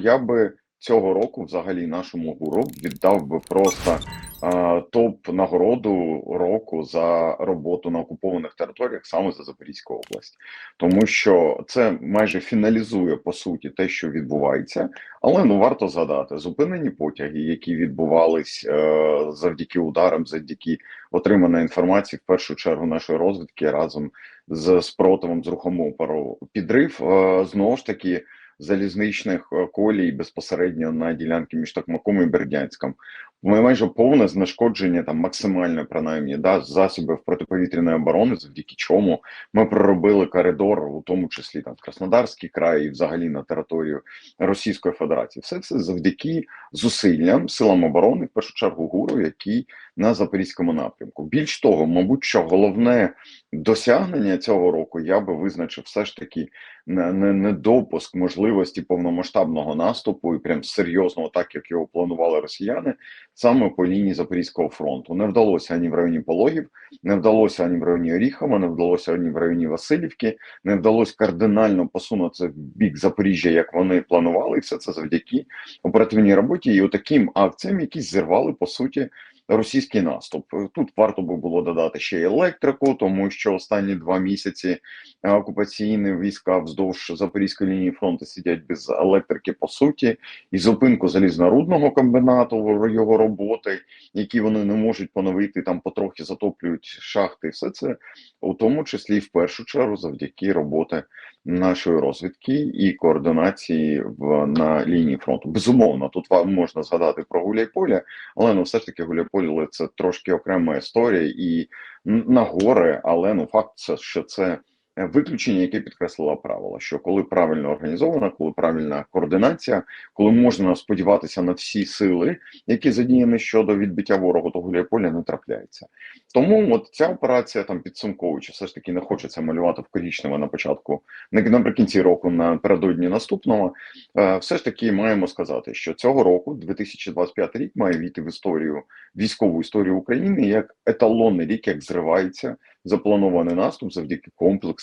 Я би цього року, взагалі, нашому гуру віддав би просто е, топ нагороду року за роботу на окупованих територіях саме за Запорізьку область, тому що це майже фіналізує по суті те, що відбувається. Але ну варто згадати зупинені потяги, які відбувались е, завдяки ударам, завдяки отриманої інформації, в першу чергу нашої розвідки разом з спротивом з рухом опору. Підрив е, знову ж таки залізничних е, колій безпосередньо на ділянки між Токмаком і Бердянськом. Ми майже повне знешкодження там максимальне, принаймні, да, засобів протиповітряної оборони, завдяки чому ми проробили коридор, у тому числі там в Краснодарський край і взагалі на територію Російської Федерації. Все це завдяки зусиллям силам оборони, в першу чергу гуру, який на запорізькому напрямку. Більш того, мабуть, що головне досягнення цього року я би визначив все ж таки не, не, не допуск можливості повномасштабного наступу і прям серйозного, так як його планували росіяни, саме по лінії Запорізького фронту. Не вдалося ані в районі Пологів, не вдалося ані в районі Оріхова, не вдалося ані в районі Васильівки, не вдалося кардинально посунутися в бік Запоріжжя, як вони планували, і все це завдяки оперативній роботі і отаким акціям, які зірвали по суті російський наступ. Тут варто би було додати ще електрику, тому що останні два місяці е, окупаційні війська вздовж запорізької лінії фронту сидять без електрики по суті, і зупинку залізнорудного комбінату його роботи, які вони не можуть поновити там, потрохи затоплюють шахти. Все це у тому числі в першу чергу завдяки роботи нашої розвідки і координації в на лінії фронту. Безумовно, тут можна згадати про Гуляйполя, але ну все ж таки Гуляйполе це трошки окрема історія і на гори, але ну факт це що це. Виключення, яке підкреслило правило, що коли правильно організована, коли правильна координація, коли можна сподіватися на всі сили, які задіяні щодо відбиття ворогу, то Гуляйполя не трапляється. Тому от ця операція там підсумковуючи, все ж таки не хочеться малювати в на початку, наприкінці року, напередодні наступного. Е, все ж таки маємо сказати, що цього року, 2025 рік, має війти в історію військову історію України як еталонний рік, як зривається запланований наступ завдяки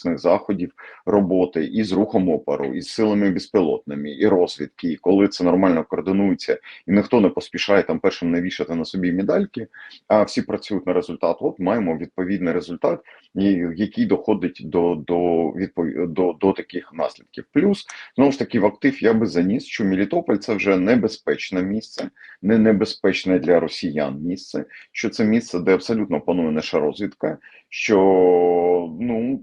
комплексних заходів роботи і з рухом опору, і з силами безпілотними, і розвідки. І коли це нормально координується, і ніхто не поспішає там першим навішати на собі медальки, а всі працюють на результат. От маємо відповідний результат, який доходить до до, відпов... до, до таких наслідків. Плюс знову ж таки в актив я би заніс, що Мелітополь це вже небезпечне місце, не небезпечне для росіян місце, що це місце, де абсолютно панує наша розвідка що ну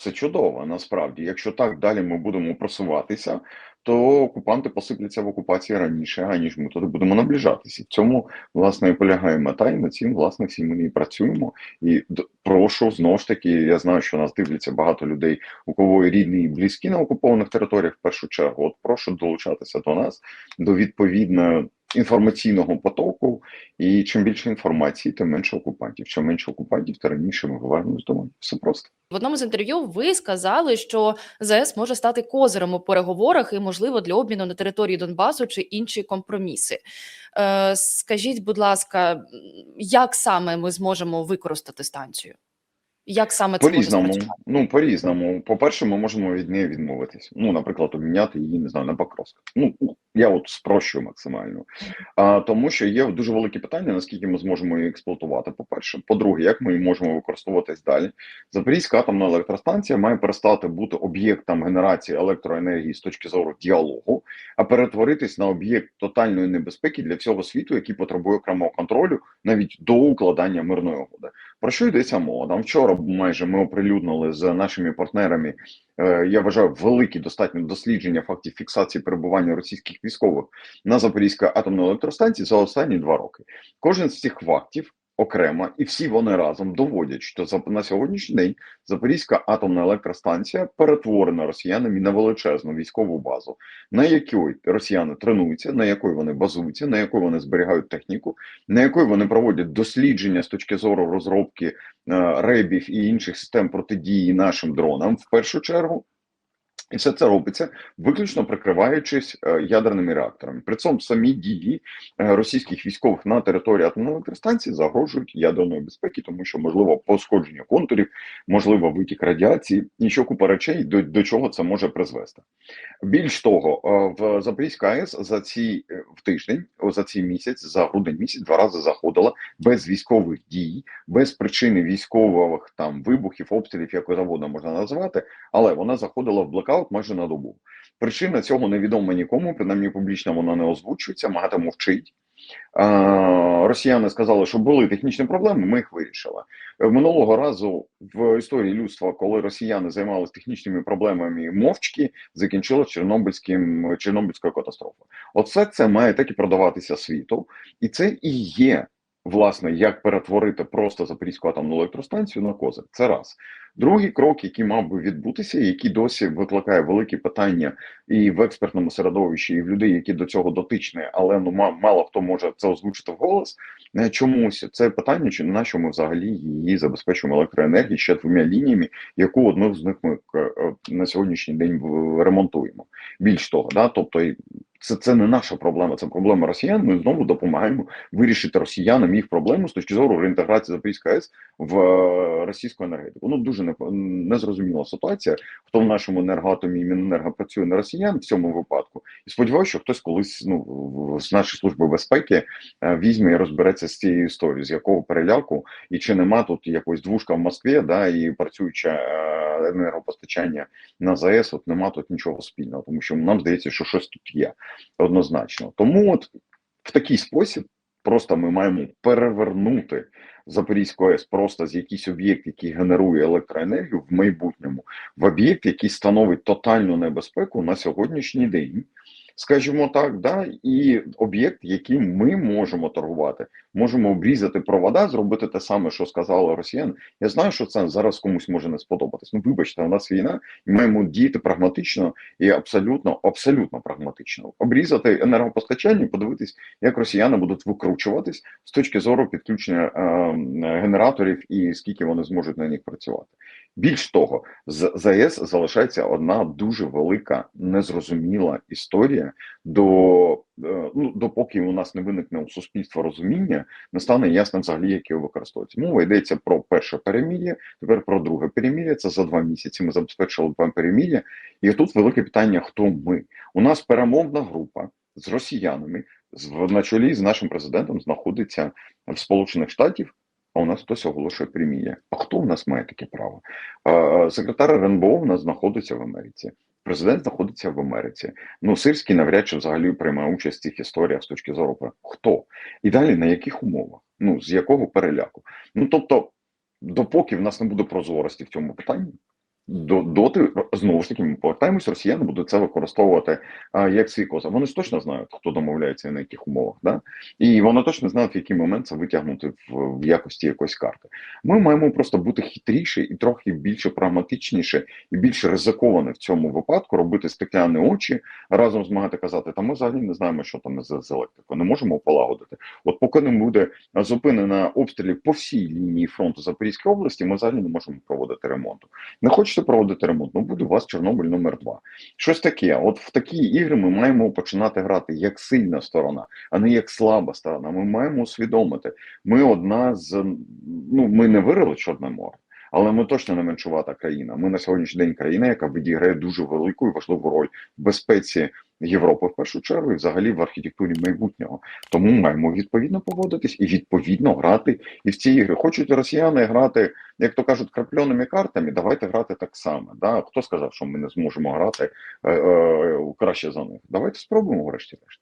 це чудово насправді. Якщо так далі ми будемо просуватися, то окупанти посипляться в окупації раніше, аніж ми туди будемо наближатися. В цьому власне і полягає мета, і над цим власне всі ми і працюємо. І прошу знову ж таки. Я знаю, що нас дивляться багато людей, у кого рідні і близькі на окупованих територіях. В першу чергу, от прошу долучатися до нас до відповідної інформаційного потоку, і чим більше інформації, тим менше окупантів. Чим менше окупантів, то раніше ми говоримо з домой. Все просто в одному з інтерв'ю. Ви сказали, що ЗС може стати козирем у переговорах і, можливо, для обміну на території Донбасу чи інші компроміси. Е, Скажіть, будь ласка, як саме ми зможемо використати станцію? Як саме це по різному? Ну по різному. По перше, ми можемо від неї відмовитись. Ну, наприклад, обміняти її не знаю на Покровськ. Ну я от спрощую максимально, а тому, що є дуже великі питання, наскільки ми зможемо її експлуатувати. По перше, по-друге, як ми її можемо використовуватись далі? Запорізька атомна електростанція має перестати бути об'єктом генерації електроенергії з точки зору діалогу, а перетворитись на об'єкт тотальної небезпеки для всього світу, який потребує окремого контролю навіть до укладання мирної угоди. Про що йдеться мова? Там вчора майже ми оприлюднили з нашими партнерами. Е, я вважаю великі достатньо дослідження фактів фіксації перебування російських військових на Запорізькій атомної електростанції за останні два роки. Кожен з цих фактів окремо, і всі вони разом доводять, що на сьогоднішній день Запорізька атомна електростанція перетворена росіянами на величезну військову базу, на якій росіяни тренуються, на якої вони базуються, на якої вони зберігають техніку, на якої вони проводять дослідження з точки зору розробки е, ребів і інших систем протидії нашим дронам в першу чергу. І все це робиться виключно прикриваючись е, ядерними реакторами. При цьому самі дії е, російських військових на території атомної електростанції загрожують ядерної безпеки, тому що можливо пошкодження контурів, можливо, витік радіації, і ще купа речей, до, до чого це може призвести. Більш того, е, в Запорізька АЕС за ці в тиждень, за цей місяць, за грудень місяць, два рази заходила без військових дій, без причини військових там вибухів, обстрілів, як завгодно можна назвати, але вона заходила в блекаут майже на добу. Причина цього невідома нікому, принаймні публічно вона не озвучується, МАГАТА мовчить. Росіяни сказали, що були технічні проблеми, ми їх вирішили. Е, Минулого разу в історії людства, коли росіяни займалися технічними проблемами мовчки, закінчилась Чорнобильським Чорнобильською катастрофою. Оце це має так і продаватися світу, і це і є. Власне, як перетворити просто Запорізьку атомну електростанцію на козир. Це раз. Другий крок, який мав би відбутися, який досі викликає великі питання і в експертному середовищі, і в людей, які до цього дотичні, але ну ма- мало хто може це озвучити вголос. е, Чомусь це питання, чи на що ми взагалі її забезпечуємо електроенергією ще двома лініями, яку одну з них ми е, е, на сьогоднішній день ремонтуємо. Більш того, да, тобто це, це не наша проблема, це проблема росіян. Ми знову допомагаємо вирішити росіянам їх проблему з точки зору реінтеграції Запорізької АЕС в е, російську енергетику. Ну дуже незрозуміла ситуація. Хто в нашому енергоатомі і Міненерго працює на росіян в цьому випадку, і сподіваюся, що хтось колись ну з нашої служби безпеки е, візьме і розбереться з цією історією, з якого переляку і чи нема тут якось двушка в Москві, да і працююче е, енергопостачання на ЗАЕС, от нема тут нічого спільного, тому що нам здається, що щось тут є однозначно. Тому от в такий спосіб просто ми маємо перевернути Запорізьку АЕС просто з якийсь об'єкт, який генерує електроенергію в майбутньому, в об'єкт, який становить тотальну небезпеку на сьогоднішній день. Скажімо так, да, і об'єкт, яким ми можемо торгувати, можемо обрізати провода, зробити те саме, що сказали росіяни. Я знаю, що це зараз комусь може не сподобатись. Ну, вибачте, у нас війна, і маємо діяти прагматично і абсолютно, абсолютно прагматично. Обрізати енергопостачання, подивитись, як росіяни будуть викручуватись з точки зору підключення е, генераторів і скільки вони зможуть на них працювати. Більш того, з ЗАЕС залишається одна дуже велика незрозуміла історія до е, ну допоки у нас не виникне у суспільства розуміння, не стане ясним взагалі, як його використовується. Мова йдеться про перше перемір'я, тепер про друге перемір'я. Це за два місяці. Ми забезпечили два перемір'я, і тут велике питання: хто ми? У нас перемовна група з росіянами, з на чолі з нашим президентом знаходиться в Сполучених Штатів. А у нас хтось оголошує премія. А хто у нас має таке право? Секретар РНБО в нас знаходиться в Америці. Президент знаходиться в Америці. Ну, Сирський навряд чи взагалі приймає участь в цих історіях з точки зору хто і далі на яких умовах, ну з якого переляку. Ну тобто, допоки в нас не буде прозорості в цьому питанні, доти знову ж таки ми повертаємось, росіяни будуть це використовувати а, як свій коза. Вони ж точно знають, хто домовляється і на яких умовах, да і вони точно знають, в який момент це витягнути в, в якості якоїсь карти. Ми маємо просто бути хитріші і трохи більше прагматичніше і більш ризиковані в цьому випадку, робити стекляні очі разом з МАГАТА казати, та ми взагалі не знаємо, що там з електрикою, не можемо полагодити. От поки не буде зупинена обстрілів по всій лінії фронту Запорізької області, ми взагалі не можемо проводити ремонту. Не хочете проводити ремонт? Ну буде у вас Чорнобиль номер 2 Щось таке. От в такі ігри ми маємо починати грати як сильна сторона, а не як слаба сторона. Ми маємо усвідомити. Ми одна з ну ми не вирили Чорне море. Але ми точно не меншувата країна. Ми на сьогоднішній день країна, яка відіграє дуже велику і важливу роль в безпеці Європи в першу чергу і взагалі в архітектурі майбутнього. Тому маємо відповідно поводитись і відповідно грати і в ці ігри. Хочуть росіяни грати, як то кажуть, крапльоними картами. Давайте грати так само. Да? Хто сказав, що ми не зможемо грати е, е, краще за них? Давайте спробуємо, врешті-решт.